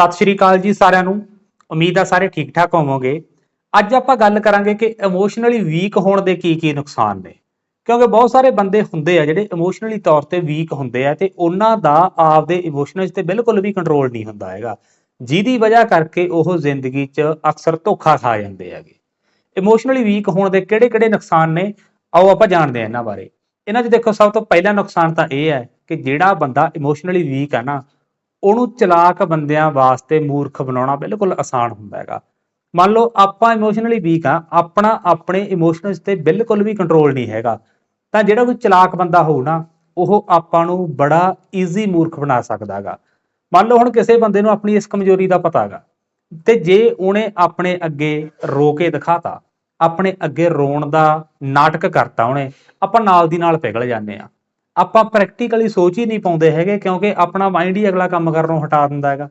ਸਤਿ ਸ਼੍ਰੀ ਅਕਾਲ ਜੀ ਸਾਰਿਆਂ ਨੂੰ। ਉਮੀਦ ਆ ਸਾਰੇ ਠੀਕ ਠਾਕ ਹੋਵੋਗੇ। ਅੱਜ ਆਪਾਂ ਗੱਲ ਕਰਾਂਗੇ ਕਿ ਇਮੋਸ਼ਨਲੀ ਵੀਕ ਹੋਣ ਦੇ ਕੀ ਕੀ ਨੁਕਸਾਨ ਨੇ। ਕਿਉਂਕਿ ਬਹੁਤ ਸਾਰੇ ਬੰਦੇ ਹੁੰਦੇ ਆ ਜਿਹੜੇ ਇਮੋਸ਼ਨਲੀ ਤੌਰ ਤੇ ਵੀਕ ਹੁੰਦੇ ਆ ਤੇ ਉਹਨਾਂ ਦਾ ਆਪਦੇ ਇਮੋਸ਼ਨਲਸ ਤੇ ਬਿਲਕੁਲ ਵੀ ਕੰਟਰੋਲ ਨਹੀਂ ਹੁੰਦਾ ਹੈਗਾ। ਜਿਹਦੀ ਵਜ੍ਹਾ ਕਰਕੇ ਉਹ ਜ਼ਿੰਦਗੀ 'ਚ ਅਕਸਰ ਧੋਖਾ ਖਾ ਜਾਂਦੇ ਹੈਗੇ। ਇਮੋਸ਼ਨਲੀ ਵੀਕ ਹੋਣ ਦੇ ਕਿਹੜੇ-ਕਿਹੜੇ ਨੁਕਸਾਨ ਨੇ, ਆਓ ਆਪਾਂ ਜਾਣਦੇ ਹਾਂ ਇਹਨਾਂ ਬਾਰੇ। ਇਹਨਾਂ 'ਚ ਦੇਖੋ, ਸਭ ਤੋਂ ਪਹਿਲਾ ਨੁਕਸਾਨ ਤਾਂ ਇਹ ਹੈ ਕਿ ਜਿਹੜਾ ਬੰਦਾ ਇਮੋਸ਼ਨਲੀ ਵੀਕ ਹੈ ਨਾ ਉਹਨੂੰ ਚਲਾਕ ਬੰਦਿਆਂ ਵਾਸਤੇ ਮੂਰਖ ਬਣਾਉਣਾ ਬਿਲਕੁਲ ਆਸਾਨ ਹੁੰਦਾ ਹੈਗਾ। ਮੰਨ ਲਓ ਆਪਾਂ ਇਮੋਸ਼ਨਲੀ ਵੀਕ ਆ ਆਪਣਾ ਆਪਣੇ ਇਮੋਸ਼ਨਲਸ ਤੇ ਬਿਲਕੁਲ ਵੀ ਕੰਟਰੋਲ ਨਹੀਂ ਹੈਗਾ। ਤਾਂ ਜਿਹੜਾ ਕੋਈ ਚਲਾਕ ਬੰਦਾ ਹੋਊ ਨਾ, ਉਹ ਆਪਾਂ ਨੂੰ ਬੜਾ ਈਜ਼ੀ ਮੂਰਖ ਬਣਾ ਸਕਦਾ ਹੈਗਾ। ਮੰਨ ਲਓ ਹੁਣ ਕਿਸੇ ਬੰਦੇ ਨੂੰ ਆਪਣੀ ਇਸ ਕਮਜ਼ੋਰੀ ਦਾ ਪਤਾ ਹੈਗਾ, ਤੇ ਜੇ ਉਹਨੇ ਆਪਣੇ ਅੱਗੇ ਰੋ ਕੇ ਦਿਖਾਤਾ, ਆਪਣੇ ਅੱਗੇ ਰੋਣ ਦਾ ਨਾਟਕ ਕਰਤਾ ਉਹਨੇ, ਆਪਾਂ ਨਾਲ ਦੀ ਨਾਲ ਪਿਘਲ ਜਾਂਦੇ ਆ ਆਪਾਂ ਪ੍ਰੈਕਟੀਕਲੀ ਸੋਚ ਹੀ ਨਹੀਂ ਪਾਉਂਦੇ ਹੈਗੇ, ਕਿਉਂਕਿ ਆਪਣਾ ਮਾਈਂਡ ਹੀ ਅਗਲਾ ਕੰਮ ਕਰਨੋਂ ਹਟਾ ਦਿੰਦਾ ਹੈਗਾ।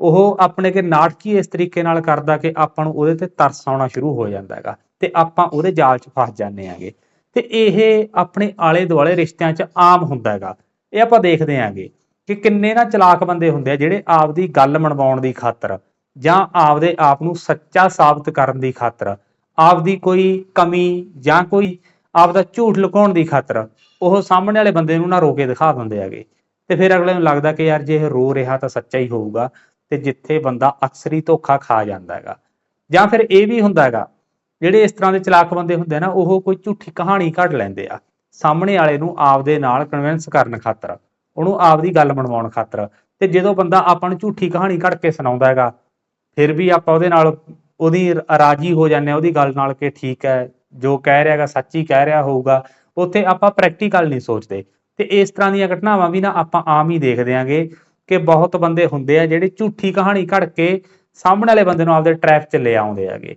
ਉਹ ਆਪਣੇ ਕੇ ਨਾਟਕੀ ਇਸ ਤਰੀਕੇ ਨਾਲ ਕਰਦਾ ਕਿ ਆਪਾਂ ਨੂੰ ਉਹਦੇ ਤੇ ਤਰਸ ਆਉਣਾ ਸ਼ੁਰੂ ਹੋ ਜਾਂਦਾ ਹੈਗਾ ਤੇ ਆਪਾਂ ਉਹਦੇ ਜਾਲ 'ਚ ਫਸ ਜਾਂਦੇ ਆਂਗੇ ਤੇ ਇਹ ਆਪਣੇ ਆਲੇ ਦੁਆਲੇ ਰਿਸ਼ਤਿਆਂ 'ਚ ਆਮ ਹੁੰਦਾ ਹੈਗਾ। ਇਹ ਆਪਾਂ ਦੇਖਦੇ ਆਂਗੇ ਕਿ ਕਿੰਨੇ ਨਾ ਚਲਾਕ ਬੰਦੇ ਹੁੰਦੇ ਆ ਜਿਹੜੇ ਆਪਦੀ ਗੱਲ ਮਨਵਾਉਣ ਦੀ ਖਾਤਰ ਜਾਂ ਆਪਦੇ ਆਪ ਨੂੰ ਸੱਚਾ ਸਾਬਤ ਕਰਨ ਦੀ ਖਾਤਰ ਆਪਦੀ ਕੋਈ ਕਮੀ ਜਾਂ ਕੋਈ ਆਪ ਦਾ ਝੂਠ ਲੁਕਾਉਣ ਦੀ ਖਾਤਰ ਉਹ ਸਾਹਮਣੇ ਵਾਲੇ ਬੰਦੇ ਨੂੰ ਨਾ ਰੋ ਕੇ ਦਿਖਾ ਦਿੰਦੇ ਹੈਗੇ। ਤੇ ਫਿਰ ਅਗਲੇ ਨੂੰ ਲੱਗਦਾ ਕਿ ਯਾਰ ਜੇ ਇਹ ਰੋ ਰਿਹਾ ਤਾਂ ਸੱਚਾ ਹੀ ਹੋਊਗਾ ਤੇ ਜਿੱਥੇ ਬੰਦਾ ਅਕਸਰ ਹੀ ਧੋਖਾ ਖਾ ਜਾਂਦਾ ਹੈਗਾ। ਜਾਂ ਫਿਰ ਇਹ ਵੀ ਹੁੰਦਾ ਹੈਗਾ, ਜਿਹੜੇ ਇਸ ਤਰ੍ਹਾਂ ਦੇ ਚਲਾਕ ਬੰਦੇ ਹੁੰਦੇ ਆ ਨਾ, ਉਹ ਕੋਈ ਝੂਠੀ ਕਹਾਣੀ ਘੜ ਲੈਂਦੇ ਆ, ਸਾਹਮਣੇ ਵਾਲੇ ਨੂੰ ਆਪਦੇ ਨਾਲ ਕਨਵਿੰਸ ਕਰਨ ਖਾਤਰ, ਉਹਨੂੰ ਆਪਦੀ ਗੱਲ ਬਣਵਾਉਣ ਖਾਤਰ। ਤੇ ਜਦੋਂ ਬੰਦਾ ਆਪਾਂ ਨੂੰ ਝੂਠੀ ਕਹਾਣੀ ਘੜ ਕੇ ਸੁਣਾਉਂਦਾ ਹੈਗਾ, ਫਿਰ ਵੀ ਆਪਾਂ ਉਹਦੇ ਨਾਲ ਉਹਦੀ ਰਾਜੀ ਹੋ ਜਾਂਦੇ ਆ, ਉਹਦੀ ਗੱਲ ਨਾਲ ਕਿ ਠੀਕ ਹੈ ਜੋ ਕਹਿ ਰਿਹਾ ਸੱਚੀ ਕਹਿ ਰਿਹਾ ਹੋਊਗਾ, ਉੱਥੇ ਆਪਾਂ ਪ੍ਰੈਕਟੀਕਲ ਨਹੀਂ ਸੋਚਦੇ। ਤੇ ਇਸ ਤਰ੍ਹਾਂ ਦੀਆਂ ਘਟਨਾਵਾਂ ਵੀ ਨਾ ਆਪਾਂ ਆਮ ਹੀ ਦੇਖਦੇ ਆਂਗੇ ਕਿ ਬਹੁਤ ਬੰਦੇ ਹੁੰਦੇ ਆ ਜਿਹੜੇ ਝੂਠੀ ਕਹਾਣੀ ਘੜ ਕੇ ਸਾਹਮਣੇ ਵਾਲੇ ਬੰਦੇ ਨੂੰ ਆਪਦੇ ਟਰੈਪ 'ਚ ਲੈ ਆਉਂਦੇ ਹੈਗੇ।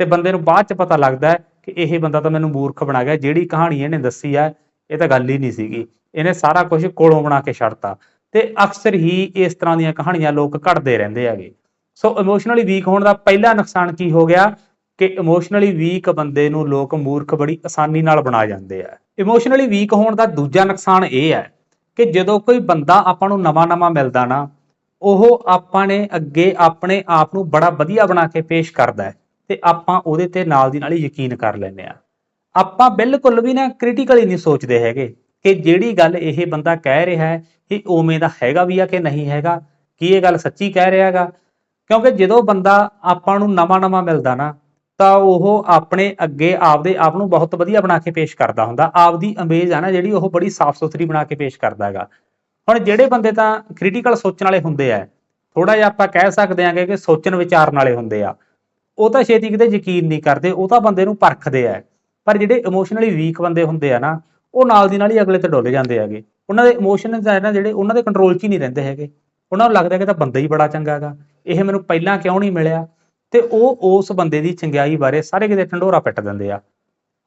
ਤੇ ਬੰਦੇ ਨੂੰ ਬਾਅਦ 'ਚ ਪਤਾ ਲੱਗਦਾ ਕਿ ਇਹ ਬੰਦਾ ਤਾਂ ਮੈਨੂੰ ਮੂਰਖ ਬਣਾ ਗਿਆ, ਜਿਹੜੀ ਕਹਾਣੀ ਇਹਨੇ ਦੱਸੀ ਆ, ਇਹ ਤਾਂ ਗੱਲ ਹੀ ਨਹੀਂ ਸੀਗੀ। ਇਹਨੇ ਸਾਰਾ ਕੁਝ ਕੋਲੋਂ ਬਣਾ ਕੇ ਛੱਡਤਾ। ਤੇ ਅਕਸਰ ਹੀ ਇਸ ਤਰ੍ਹਾਂ ਦੀਆਂ ਕਹਾਣੀਆਂ ਲੋਕ ਘੜਦੇ ਰਹਿੰਦੇ ਹੈਗੇ। ਸੋ ਇਮੋਸ਼ਨਲੀ ਵੀਕ ਹੋਣ ਦਾ ਪਹਿਲਾ ਨੁਕਸਾਨ ਕੀ ਹੋ ਗਿਆ? ਕਿ ਇਮੋਸ਼ਨਲੀ ਵੀਕ ਬੰਦੇ ਨੂੰ ਲੋਕ ਮੂਰਖ ਬੜੀ ਆਸਾਨੀ ਨਾਲ ਬਣਾ ਜਾਂਦੇ ਆ। ਇਮੋਸ਼ਨਲੀ ਵੀਕ ਹੋਣ ਦਾ ਦੂਜਾ ਨੁਕਸਾਨ ਇਹ ਹੈ ਕਿ ਜਦੋਂ ਕੋਈ ਬੰਦਾ ਆਪਾਂ ਨੂੰ ਨਵਾਂ-ਨਵਾਂ ਮਿਲਦਾ ਨਾ, ਉਹ ਆਪਾਂ ਨੇ ਅੱਗੇ ਆਪਣੇ ਆਪ ਨੂੰ ਬੜਾ ਵਧੀਆ ਬਣਾ ਕੇ ਪੇਸ਼ ਕਰਦਾ ਹੈ ਤੇ ਆਪਾਂ ਉਹਦੇ ਤੇ ਨਾਲ ਦੀ ਨਾਲ ਹੀ ਯਕੀਨ ਕਰ ਲੈਂਦੇ ਆ ਆਪਾਂ ਬਿਲਕੁਲ ਵੀ ਨਾ ਕ੍ਰਿਟੀਕਲੀ ਨਹੀਂ ਸੋਚਦੇ ਹੈਗੇ ਕਿ ਜਿਹੜੀ ਗੱਲ ਇਹ ਬੰਦਾ ਕਹਿ ਰਿਹਾ ਹੈ ਇਹ ਉਵੇਂ ਦਾ ਹੈਗਾ ਵੀ ਆ ਕਿ ਨਹੀਂ ਹੈਗਾ, ਕੀ ਇਹ ਗੱਲ ਸੱਚੀ ਕਹਿ ਰਿਹਾ ਹੈਗਾ। ਕਿਉਂਕਿ ਜਦੋਂ ਬੰਦਾ ਆਪਾਂ ਨੂੰ ਨਵਾਂ-ਨਵਾਂ ਮਿਲਦਾ ਨਾ ਤਾਂ ਉਹ ਆਪਣੇ ਅੱਗੇ ਆਪਦੇ ਆਪ ਨੂੰ ਬਹੁਤ ਵਧੀਆ ਬਣਾ ਕੇ ਪੇਸ਼ ਕਰਦਾ ਹੁੰਦਾ। ਆਪਦੀ ਇਮੇਜ ਆ ਨਾ ਜਿਹੜੀ ਉਹ ਬੜੀ ਸਾਫ਼ ਸੁਥਰੀ ਬਣਾ ਕੇ ਪੇਸ਼ ਕਰਦਾ ਹੈਗਾ। ਹੁਣ ਜਿਹੜੇ ਬੰਦੇ ਤਾਂ ਕ੍ਰਿਟੀਕਲ ਸੋਚਣ ਵਾਲੇ ਹੁੰਦੇ ਆ ਥੋੜਾ ਜਿਹਾ ਆਪਾਂ ਕਹਿ ਸਕਦੇ ਆਂਗੇ ਕਿ ਸੋਚਣ ਵਿਚਾਰਨ ਵਾਲੇ ਹੁੰਦੇ ਆ। ਉਹ ਤਾਂ ਛੇਤੀ ਕਿਤੇ ਯਕੀਨ ਨਹੀਂ ਕਰਦੇ, ਉਹ ਤਾਂ ਬੰਦੇ ਨੂੰ ਪਰਖਦੇ ਆ। ਪਰ ਜਿਹੜੇ ਇਮੋਸ਼ਨਲੀ ਵੀਕ ਬੰਦੇ ਹੁੰਦੇ ਆ ਨਾ, ਉਹ ਨਾਲ ਦੀ ਨਾਲ ਹੀ ਅਗਲੇ ਤੇ ਡੁੱਲ ਜਾਂਦੇ ਹੈਗੇ। ਉਹਨਾਂ ਦੇ ਇਮੋਸ਼ਨਸ ਆ ਨਾ ਜਿਹੜੇ ਉਹਨਾਂ ਦੇ ਕੰਟਰੋਲ 'ਚ ਹੀ ਨਹੀਂ ਰਹਿੰਦੇ ਹੈਗੇ। ਉਹਨਾਂ ਨੂੰ ਲੱਗਦਾ ਕਿ ਤਾਂ ਬੰਦਾ ਹੀ ਬੜਾ ਚੰਗਾ ਹੈਗਾ। ਇਹ ਮੈਨੂੰ ਪਹਿਲਾਂ ਕਿਉਂ ਨਹੀਂ ਮਿਲਿਆ? ਤੇ ਉਹ ਉਸ ਬੰਦੇ ਦੀ ਚੰਗਿਆਈ ਬਾਰੇ ਸਾਰੇ ਕਿਤੇ ਢੰਡੋਰਾ ਪਿੱਟ ਦਿੰਦੇ ਆ।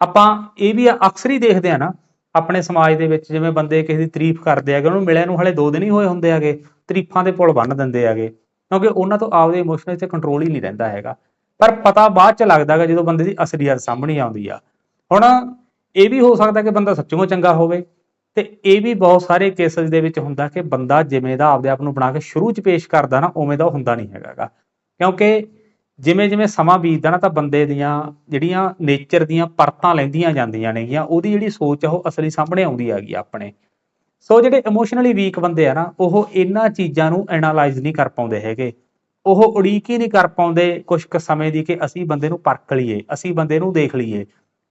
ਆਪਾਂ ਇਹ ਵੀ ਅਕਸਰ ਹੀ ਦੇਖਦੇ ਆ ਨਾ, ਆਪਣੇ ਸਮਾਜ ਦੇ ਵਿੱਚ ਜਿਵੇਂ ਬੰਦੇ ਕਿਸੇ ਦੀ ਤਾਰੀਫ ਕਰਦੇ ਹੈਗੇ, ਉਹਨੂੰ ਮਿਲਿਆ ਨੂੰ ਹਲੇ 2 ਦਿਨ ਹੀ ਹੋਏ ਹੁੰਦੇ ਹੈਗੇ, ਤਾਰੀਫਾਂ ਦੇ ਪੁਲ ਬੰਨ ਦਿੰਦੇ ਹੈਗੇ, ਕਿਉਂਕਿ ਉਹਨਾਂ ਤੋਂ ਆਪਦੇ ਇਮੋਸ਼ਨਲ ਤੇ ਕੰਟਰੋਲ ਹੀ ਨਹੀਂ ਰਹਿੰਦਾ ਹੈਗਾ। ਪਰ ਪਤਾ ਬਾਅਦ ਚ ਲੱਗਦਾ ਹੈਗਾ ਜਦੋਂ ਬੰਦੇ ਦੀ ਅਸਲੀਅਤ ਸਾਹਮਣੇ ਆਉਂਦੀ ਆ। ਹੁਣ ਇਹ ਵੀ ਹੋ ਸਕਦਾ ਕਿ ਬੰਦਾ ਸੱਚੋਂ ਚੰਗਾ ਹੋਵੇ, ਤੇ ਇਹ ਵੀ ਬਹੁਤ ਸਾਰੇ ਕੇਸਸ ਦੇ ਵਿੱਚ ਹੁੰਦਾ ਕਿ ਬੰਦਾ ਜਿਵੇਂ ਦਾ ਆਪਦੇ ਆਪ ਨੂੰ ਬਣਾ ਕੇ ਸ਼ੁਰੂ ਚ ਪੇਸ਼ ਕਰਦਾ ਨਾ, ਉਵੇਂ ਦਾ ਹੁੰਦਾ ਨਹੀਂ ਹੈਗਾਗਾ ਕਿਉਂਕਿ ਜਿਵੇਂ ਜਿਵੇਂ ਸਮਾਂ ਬੀਤਦਾ ਨਾ ਤਾਂ ਬੰਦੇ ਦੀਆਂ ਜਿਹੜੀਆਂ ਨੇਚਰ ਦੀਆਂ ਪਰਤਾਂ ਲੈਂਦੀਆਂ ਜਾਂਦੀਆਂ ਨੇਗੀਆਂ, ਉਹਦੀ ਜਿਹੜੀ ਸੋਚ ਆ ਉਹ ਅਸਲੀ ਸਾਹਮਣੇ ਆਉਂਦੀ ਹੈਗੀ ਆਪਣੇ। ਸੋ ਜਿਹੜੇ ਇਮੋਸ਼ਨਲੀ ਵੀਕ ਬੰਦੇ ਆ ਨਾ, ਉਹ ਇਹਨਾਂ ਚੀਜ਼ਾਂ ਨੂੰ ਐਨਾਲਾਈਜ਼ ਨਹੀਂ ਕਰ ਪਾਉਂਦੇ ਹੈਗੇ। ਉਹ ਉਡੀਕ ਹੀ ਨਹੀਂ ਕਰ ਪਾਉਂਦੇ ਕੁਝ ਕੁ ਸਮੇਂ ਦੀ ਕਿ ਅਸੀਂ ਬੰਦੇ ਨੂੰ ਪਰਖ ਲਈਏ, ਅਸੀਂ ਬੰਦੇ ਨੂੰ ਦੇਖ ਲਈਏ।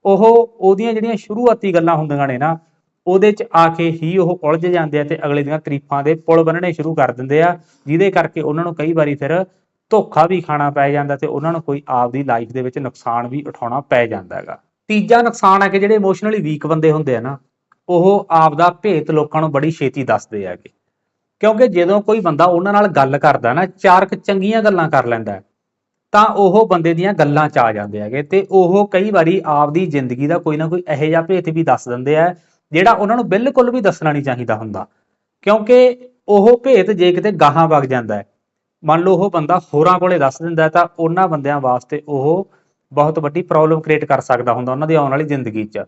ਉਹ ਉਹਦੀਆਂ ਜਿਹੜੀਆਂ ਸ਼ੁਰੂਆਤੀ ਗੱਲਾਂ ਹੁੰਦੀਆਂ ਨੇ ਨਾ, ਉਹਦੇ ਚ ਆ ਕੇ ਹੀ ਉਹ ਉਲਝ ਜਾਂਦੇ ਆ ਤੇ ਅਗਲੇ ਦੀਆਂ ਤਰੀਫਾਂ ਦੇ ਪੁਲ ਬੰਨਣੇ ਸ਼ੁਰੂ ਕਰ ਦਿੰਦੇ ਆ, ਜਿਹਦੇ ਕਰਕੇ ਉਹਨਾਂ ਨੂੰ ਕਈ ਵਾਰੀ ਫਿਰ ਧੋਖਾ ਵੀ ਖਾਣਾ ਪੈ ਜਾਂਦਾ ਤੇ ਉਹਨਾਂ ਨੂੰ ਕੋਈ ਆਪਦੀ ਲਾਈਫ ਦੇ ਵਿੱਚ ਨੁਕਸਾਨ ਵੀ ਉਠਾਉਣਾ ਪੈ ਜਾਂਦਾ ਹੈਗਾ। ਤੀਜਾ ਨੁਕਸਾਨ ਹੈ ਕਿ ਜਿਹੜੇ ਇਮੋਸ਼ਨਲੀ ਵੀਕ ਬੰਦੇ ਹੁੰਦੇ ਆ ਨਾ, ਉਹ ਆਪਦਾ ਭੇਤ ਲੋਕਾਂ ਨੂੰ ਬੜੀ ਛੇਤੀ ਦੱਸਦੇ ਹੈਗੇ। ਕਿਉਂਕਿ ਜਦੋਂ ਕੋਈ ਬੰਦਾ ਉਹਨਾਂ ਨਾਲ ਗੱਲ ਕਰਦਾ ਨਾ ਚਾਰ ਕੁ ਚੰਗੀਆਂ ਗੱਲਾਂ ਕਰ ਲੈਂਦਾ ਤਾਂ ਉਹ ਬੰਦੇ ਦੀਆਂ ਗੱਲਾਂ ਚ ਆ ਜਾਂਦੇ ਹੈਗੇ ਤੇ ਉਹ ਕਈ ਵਾਰੀ ਆਪਦੀ ਜ਼ਿੰਦਗੀ ਦਾ ਕੋਈ ਨਾ ਕੋਈ ਇਹੋ ਜਿਹਾ ਭੇਤ ਵੀ ਦੱਸ ਦਿੰਦੇ ਆ, ਜਿਹੜਾ ਉਹਨਾਂ ਨੂੰ ਬਿਲਕੁਲ ਵੀ ਦੱਸਣਾ ਨਹੀਂ ਚਾਹੀਦਾ ਹੁੰਦਾ। ਕਿਉਂਕਿ ਉਹ ਭੇਤ ਜੇ ਕਿਤੇ ਗਾਹਾਂ ਵਗ ਜਾਂਦਾ ਹੈ ਮੰਨ ਲਓ ਉਹ ਬੰਦਾ ਹੋਰਾਂ ਕੋਲੇ ਦੱਸ ਦਿੰਦਾ ਤਾਂ ਉਹਨਾਂ ਬੰਦਿਆਂ ਵਾਸਤੇ ਉਹ ਬਹੁਤ ਵੱਡੀ ਪ੍ਰੋਬਲਮ ਕ੍ਰੀਏਟ ਕਰ ਸਕਦਾ ਹੁੰਦਾ ਉਹਨਾਂ ਦੀ ਆਉਣ ਵਾਲੀ ਜ਼ਿੰਦਗੀ 'ਚ।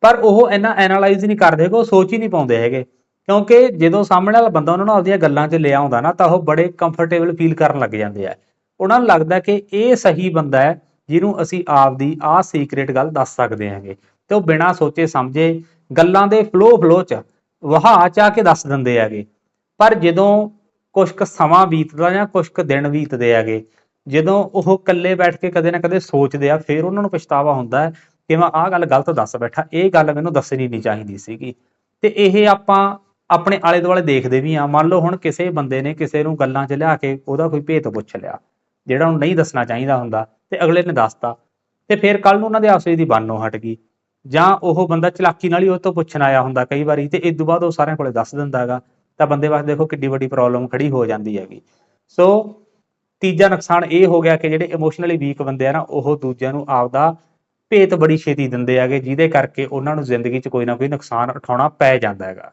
ਪਰ ਉਹ ਇੰਨਾ ਐਨਾਲਾਈਜ਼ ਨਹੀਂ ਕਰਦੇ ਹੈਗੇ, ਉਹ ਸੋਚ ਹੀ ਨਹੀਂ ਪਾਉਂਦੇ ਹੈਗੇ। ਕਿਉਂਕਿ ਜਦੋਂ ਸਾਹਮਣੇ ਵਾਲਾ ਬੰਦਾ ਉਹਨਾਂ ਨੂੰ ਆਪਦੀਆਂ ਗੱਲਾਂ 'ਚ ਲਿਆ ਆਉਂਦਾ ਨਾ, ਤਾਂ ਉਹ ਬੜੇ ਕੰਫਰਟੇਬਲ ਫੀਲ ਕਰਨ ਲੱਗ ਜਾਂਦੇ ਆ। ਉਹਨਾਂ ਨੂੰ ਲੱਗਦਾ ਕਿ ਇਹ ਸਹੀ ਬੰਦਾ ਹੈ ਜਿਹਨੂੰ ਅਸੀਂ ਆਪਦੀ ਆਹ ਸੀਕ੍ਰੀਟ ਗੱਲ ਦੱਸ ਸਕਦੇ ਹਾਂਗੇ। ਤੇ ਉਹ ਬਿਨਾਂ ਸੋਚੇ ਸਮਝੇ ਗੱਲਾਂ ਦੇ ਫਲੋ ਫਲੋ 'ਚ ਵਹਾ ਚ ਆ ਕੇ ਦੱਸ ਦਿੰਦੇ ਹੈਗੇ। ਪਰ ਜਦੋਂ ਕੁਝ ਕੁ ਸਮਾਂ ਬੀਤਦਾ ਜਾਂ ਕੁਝ ਕੁ ਦਿਨ ਬੀਤਦੇ ਹੈਗੇ। ਜਦੋਂ ਉਹ ਇਕੱਲੇ ਬੈਠ ਕੇ ਕਦੇ ਨਾ ਕਦੇ ਸੋਚਦੇ ਆ, ਫਿਰ ਉਹਨਾਂ ਨੂੰ ਪਛਤਾਵਾ ਹੁੰਦਾ ਹੈ ਕਿ ਮੈਂ ਆਹ ਗੱਲ ਗਲਤ ਦੱਸ ਬੈਠਾ, ਇਹ ਗੱਲ ਮੈਨੂੰ ਦੱਸਣੀ ਨਹੀਂ ਚਾਹੀਦੀ ਸੀਗੀ। ਤੇ ਇਹ ਆਪਾਂ ਆਪਣੇ ਆਲੇ ਦੁਆਲੇ ਦੇਖਦੇ ਵੀ ਆ ਮੰਨ ਲਓ ਹੁਣ ਕਿਸੇ ਬੰਦੇ ਨੇ ਕਿਸੇ ਨੂੰ ਗੱਲਾਂ 'ਚ ਲਿਆ ਕੇ ਉਹਦਾ ਕੋਈ ਭੇਤ ਪੁੱਛ ਲਿਆ, ਜਿਹੜਾ ਉਹਨੂੰ ਨਹੀਂ ਦੱਸਣਾ ਚਾਹੀਦਾ ਹੁੰਦਾ ਤੇ ਅਗਲੇ ਨੇ ਦੱਸਤਾ। ਤੇ ਫਿਰ ਕੱਲ ਨੂੰ ਉਹਨਾਂ ਦੇ ਆਪਸ ਦੀ ਬੰਨੋ ਹਟ ਗਈ। ਜਾਂ ਉਹ ਬੰਦਾ ਚਲਾਕੀ ਨਾਲ ਹੀ ਉਹ ਤੋਂ ਪੁੱਛਣ ਆਇਆ ਹੁੰਦਾ ਕਈ ਵਾਰੀ ਤੇ ਇਸ ਤੋਂ ਬਾਅਦ ਉਹ ਸਾਰਿਆਂ ਕੋਲੇ ਦੱਸ ਦਿੰਦਾ ਹੈਗਾ। ਤਾਂ ਬੰਦੇ ਵਾਸਤੇ ਦੇਖੋ ਕਿੱਡੀ ਵੱਡੀ ਪ੍ਰੋਬਲਮ ਖੜੀ ਹੋ ਜਾਂਦੀ ਹੈਗੀ। ਸੋ ਤੀਜਾ ਨੁਕਸਾਨ ਇਹ ਹੋ ਗਿਆ ਕਿ ਜਿਹੜੇ ਇਮੋਸ਼ਨਲੀ ਵੀਕ ਬੰਦੇ ਆ ਨਾ, ਉਹ ਦੂਜਿਆਂ ਨੂੰ ਆਪਦਾ ਭੇਤ ਬੜੀ ਛੇਤੀ ਦਿੰਦੇ ਹੈਗੇ, ਜਿਹਦੇ ਕਰਕੇ ਉਹਨਾਂ ਨੂੰ ਜ਼ਿੰਦਗੀ 'ਚ ਕੋਈ ਨਾ ਕੋਈ ਨੁਕਸਾਨ ਉਠਾਉਣਾ ਪੈ ਜਾਂਦਾ ਹੈਗਾ।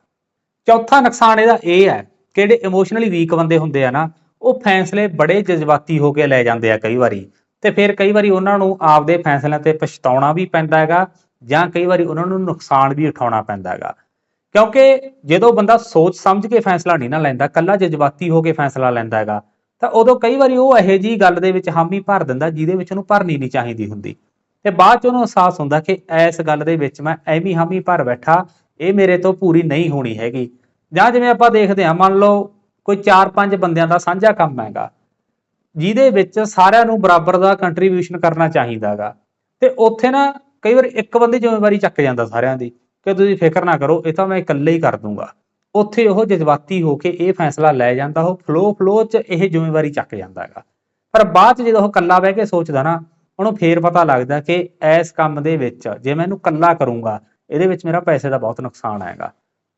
ਚੌਥਾ ਨੁਕਸਾਨ ਇਹਦਾ ਇਹ ਹੈ ਕਿ ਜਿਹੜੇ ਇਮੋਸ਼ਨਲੀ ਵੀਕ ਬੰਦੇ ਹੁੰਦੇ ਆ ਨਾ, ਉਹ ਫੈਸਲੇ ਬੜੇ ਜਜ਼ਬਾਤੀ ਹੋ ਕੇ ਲੈ ਜਾਂਦੇ ਆ ਕਈ ਵਾਰੀ। ਤੇ ਫਿਰ ਕਈ ਵਾਰੀ ਉਹਨਾਂ ਨੂੰ ਆਪਦੇ ਫੈਸਲਿਆਂ ਤੇ ਪਛਤਾਉਣਾ ਵੀ ਪੈਂਦਾ ਹੈਗਾ ਜਾਂ ਕਈ ਵਾਰੀ ਉਹਨਾਂ ਨੂੰ ਨੁਕਸਾਨ ਵੀ ਉਠਾਉਣਾ ਪੈਂਦਾ ਹੈਗਾ। ਕਿਉਂਕਿ ਜਦੋਂ ਬੰਦਾ ਸੋਚ ਸਮਝ ਕੇ ਫੈਸਲਾ ਨਹੀਂ ਨਾ ਲੈਂਦਾ ਕੱਲਾ ਜਜ਼ਬਾਤੀ ਹੋ ਕੇ ਫੈਸਲਾ ਲੈਂਦਾ ਹੈਗਾ, ਤਾਂ ਉਦੋਂ ਕਈ ਵਾਰੀ ਉਹ ਇਹੋ ਜੀ ਗੱਲ ਦੇ ਵਿੱਚ ਹਾਮੀ ਭਰ ਦਿੰਦਾ ਜਿਹਦੇ ਵਿੱਚ ਉਹਨੂੰ ਭਰਨੀ ਨਹੀਂ ਚਾਹੀਦੀ ਹੁੰਦੀ। ਤੇ ਬਾਅਦ ਚ ਉਹਨੂੰ ਅਹਿਸਾਸ ਹੁੰਦਾ ਕਿ ਇਸ ਗੱਲ ਦੇ ਵਿੱਚ ਮੈਂ ਐਵੇਂ ਹਾਮੀ ਭਰ ਬੈਠਾ, ਇਹ ਮੇਰੇ ਤੋਂ ਪੂਰੀ ਨਹੀਂ ਹੋਣੀ ਹੈਗੀ। ਜਾਂ ਜਿਵੇਂ ਆਪਾਂ ਦੇਖਦੇ ਹਾਂ, ਮੰਨ ਲਓ ਕੋਈ 4-5 ਬੰਦਿਆਂ ਦਾ ਸਾਂਝਾ ਕੰਮ ਹੈਗਾ, ਜਿਹਦੇ ਵਿੱਚ ਸਾਰਿਆਂ ਨੂੰ ਬਰਾਬਰ ਦਾ ਕੰਟਰੀਬਿਊਸ਼ਨ ਕਰਨਾ ਚਾਹੀਦਾਗਾ ਤੇ ਉੱਥੇ ਨਾ ਕਈ ਵਾਰ ਇੱਕ ਬੰਦੇ ਜ਼ਿੰਮੇਵਾਰੀ ਚੱਕ ਜਾਂਦਾ ਸਾਰਿਆਂ ਦੀ। ਕਿ ਤੁਸੀਂ ਫਿਕਰ ਨਾ ਕਰੋ, ਇਹ ਤਾਂ ਮੈਂ ਇਕੱਲੇ ਹੀ ਕਰ ਦੂੰਗਾ। ਉੱਥੇ ਉਹ ਜਜ਼ਬਾਤੀ ਹੋ ਕੇ ਇਹ ਫੈਸਲਾ ਲੈ ਜਾਂਦਾ, ਉਹ ਫਲੋ ਫਲੋ 'ਚ ਇਹ ਜ਼ਿੰਮੇਵਾਰੀ ਚੱਕ ਜਾਂਦਾ ਹੈਗਾ। ਪਰ ਬਾਅਦ 'ਚ ਜਦੋਂ ਉਹ ਇਕੱਲਾ ਬਹਿ ਕੇ ਸੋਚਦਾ ਨਾ, ਉਹਨੂੰ ਫੇਰ ਪਤਾ ਲੱਗਦਾ ਕਿ ਇਸ ਕੰਮ ਦੇ ਵਿੱਚ ਜੇ ਮੈਂ ਇਹਨੂੰ ਇਕੱਲਾ ਕਰੂੰਗਾ, ਇਹਦੇ ਵਿੱਚ ਮੇਰਾ ਪੈਸੇ ਦਾ ਬਹੁਤ ਨੁਕਸਾਨ ਆਏਗਾ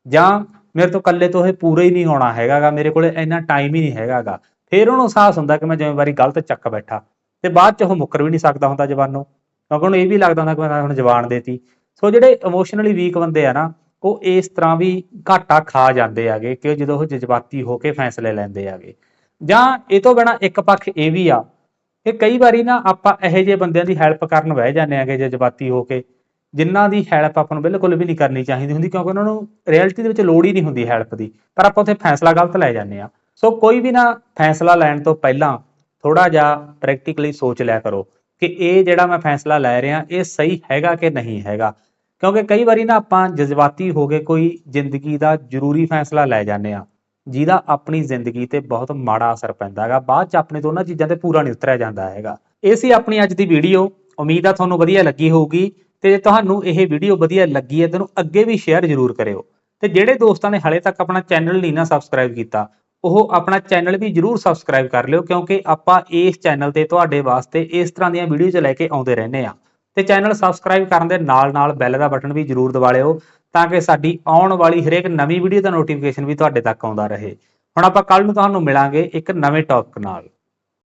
ਜਾਂ ਮੇਰੇ ਤੋਂ ਇਕੱਲੇ ਤੋਂ ਇਹ ਪੂਰਾ ਹੀ ਨਹੀਂ ਹੋਣਾ ਹੈਗਾਗਾ, ਮੇਰੇ ਕੋਲੇ ਇੰਨਾ ਟਾਈਮ ਹੀ ਨਹੀਂ ਹੈਗਾਗਾ। ਫਿਰ ਉਹਨੂੰ ਅਹਿਸਾਸ ਹੁੰਦਾ ਕਿ ਮੈਂ ਜ਼ਿੰਮੇਵਾਰੀ ਗਲਤ ਚੱਕ ਬੈਠਾ। ਤੇ ਬਾਅਦ ਚ ਉਹ ਮੁੱਕਰ ਵੀ ਨਹੀਂ ਸਕਦਾ ਹੁੰਦਾ ਜ਼ਬਾਨੋਂ ਕਿਉਂਕਿ ਉਹਨੂੰ ਇਹ ਵੀ ਲੱਗਦਾ ਹੁੰਦਾ ਕਿ ਮੈਂ ਹੁਣ ਜਵਾਨ ਦੇਤੀ ਸੋ ਜਿਹੜੇ ਇਮੋਸ਼ਨਲੀ ਵੀਕ ਬੰਦੇ ਆ ਨਾ, ਉਹ ਇਸ ਤਰ੍ਹਾਂ ਵੀ ਘਾਟਾ ਖਾ ਜਾਂਦੇ ਆਗੇ ਕਿ ਜਦੋਂ ਉਹ ਜਜ਼ਬਾਤੀ ਹੋ ਕੇ ਫੈਸਲੇ ਲੈਂਦੇ ਆਗੇ ਜਾਂ ਇਹ ਤੋਂ ਬਿਨਾ ਇੱਕ ਪੱਖ ਇਹ ਵੀ ਆ ਕਿ ਕਈ ਵਾਰੀ ਨਾ ਆਪਾਂ ਇਹੋ ਜਿਹੇ ਬੰਦਿਆਂ ਦੀ ਹੈਲਪ ਕਰਨ ਬਹਿ ਜਾਂਦੇ ਆਗੇ ਜਜ਼ਬਾਤੀ ਹੋ ਕੇ, ਜਿਨ੍ਹਾਂ ਦੀ ਹੈਲਪ ਆਪਾਂ ਨੂੰ ਬਿਲਕੁਲ ਵੀ ਨਹੀਂ ਕਰਨੀ ਚਾਹੀਦੀ ਹੁੰਦੀ ਕਿਉਂਕਿ ਉਹਨਾਂ ਨੂੰ ਰਿਐਲਿਟੀ ਦੇ ਵਿੱਚ ਲੋੜ ਹੀ ਨਹੀਂ ਹੁੰਦੀ ਹੈਲਪ ਦੀ, ਪਰ ਆਪਾਂ ਉੱਥੇ ਫੈਸਲਾ ਗਲਤ ਲੈ ਜਾਂਦੇ ਆ ਸੋ ਕੋਈ ਵੀ ਨਾ ਫੈਸਲਾ ਲੈਣ ਤੋਂ ਪਹਿਲਾਂ ਥੋੜਾ ਜਿਹਾ ਪ੍ਰੈਕਟੀਕਲੀ ਸੋਚ ਲਿਆ ਕਰੋ। ਕਿ ਇਹ ਜਿਹੜਾ ਮੈਂ ਫੈਸਲਾ ਲੈ ਰਿਹਾ, ਇਹ ਸਹੀ ਹੈਗਾ ਕਿ ਨਹੀਂ ਹੈਗਾ? ਕਿਉਂਕਿ ਕਈ ਵਾਰੀ ਨਾ ਆਪਾਂ ਜਜ਼ਬਾਤੀ ਹੋ ਕੇ ਕੋਈ ਜ਼ਿੰਦਗੀ ਦਾ ਜ਼ਰੂਰੀ ਫੈਸਲਾ ਲੈ ਜਾਂਦੇ ਆ ਜਿਹਦਾ ਆਪਣੀ ਜ਼ਿੰਦਗੀ ਤੇ ਬਹੁਤ ਮਾੜਾ ਅਸਰ ਪੈਂਦਾ ਹੈਗਾ, ਬਾਅਦ ਚ ਆਪਣੇ ਤੋਂ ਉਹਨਾਂ ਚੀਜ਼ਾਂ ਤੇ ਪੂਰਾ ਨਹੀਂ ਉਤਰਿਆ ਜਾਂਦਾ ਹੈਗਾ। ਇਹ ਸੀ ਆਪਣੀ ਅੱਜ ਦੀ ਵੀਡੀਓ, ਉਮੀਦ ਆ ਤੁਹਾਨੂੰ ਵਧੀਆ ਲੱਗੀ ਹੋਊਗੀ, ਤੇ ਜੇ ਤੁਹਾਨੂੰ ਇਹ ਵੀਡੀਓ ਵਧੀਆ ਲੱਗੀ ਹੈ, ਤਾਂ ਇਹਨੂੰ ਅੱਗੇ ਵੀ ਸ਼ੇਅਰ ਜ਼ਰੂਰ ਕਰਿਓ। ਤੇ ਜਿਹੜੇ ਦੋਸਤਾਂ ਨੇ ਹਲੇ ਤੱਕ ਆਪਣਾ ਚੈਨਲ ਨਹੀਂ ਨਾ ਸਬਸਕ੍ਰਾਈਬ ਕੀਤਾ ਉਹ ਆਪਣਾ ਚੈਨਲ ਵੀ ਜਰੂਰ ਸਬਸਕ੍ਰਾਈਬ ਕਰ ਲਿਓ, ਕਿਉਂਕਿ ਆਪਾਂ ਇਸ ਚੈਨਲ ਤੇ ਤੁਹਾਡੇ ਵਾਸਤੇ ਇਸ ਤਰ੍ਹਾਂ ਦੀਆਂ ਵੀਡੀਓਜ਼ ਲੈ ਕੇ ਆਉਂਦੇ ਰਹਿੰਦੇ ਆ ਤੇ ਚੈਨਲ ਸਬਸਕ੍ਰਾਈਬ ਕਰਨ ਦੇ ਨਾਲ ਨਾਲ ਬੈਲ ਦਾ ਬਟਨ ਵੀ ਜਰੂਰ ਦਬਾ ਲਿਓ, ਤਾਂ ਕਿ ਸਾਡੀ ਆਉਣ ਵਾਲੀ ਹਰੇਕ ਨਵੀਂ ਵੀਡੀਓ ਦਾ ਨੋਟੀਫਿਕੇਸ਼ਨ ਵੀ ਤੁਹਾਡੇ ਤੱਕ ਆਉਂਦਾ ਰਹੇ। ਹੁਣ ਆਪਾਂ ਕੱਲ ਨੂੰ ਤੁਹਾਨੂੰ ਮਿਲਾਂਗੇ ਇੱਕ ਨਵੇਂ ਟੌਪਿਕ ਨਾਲ।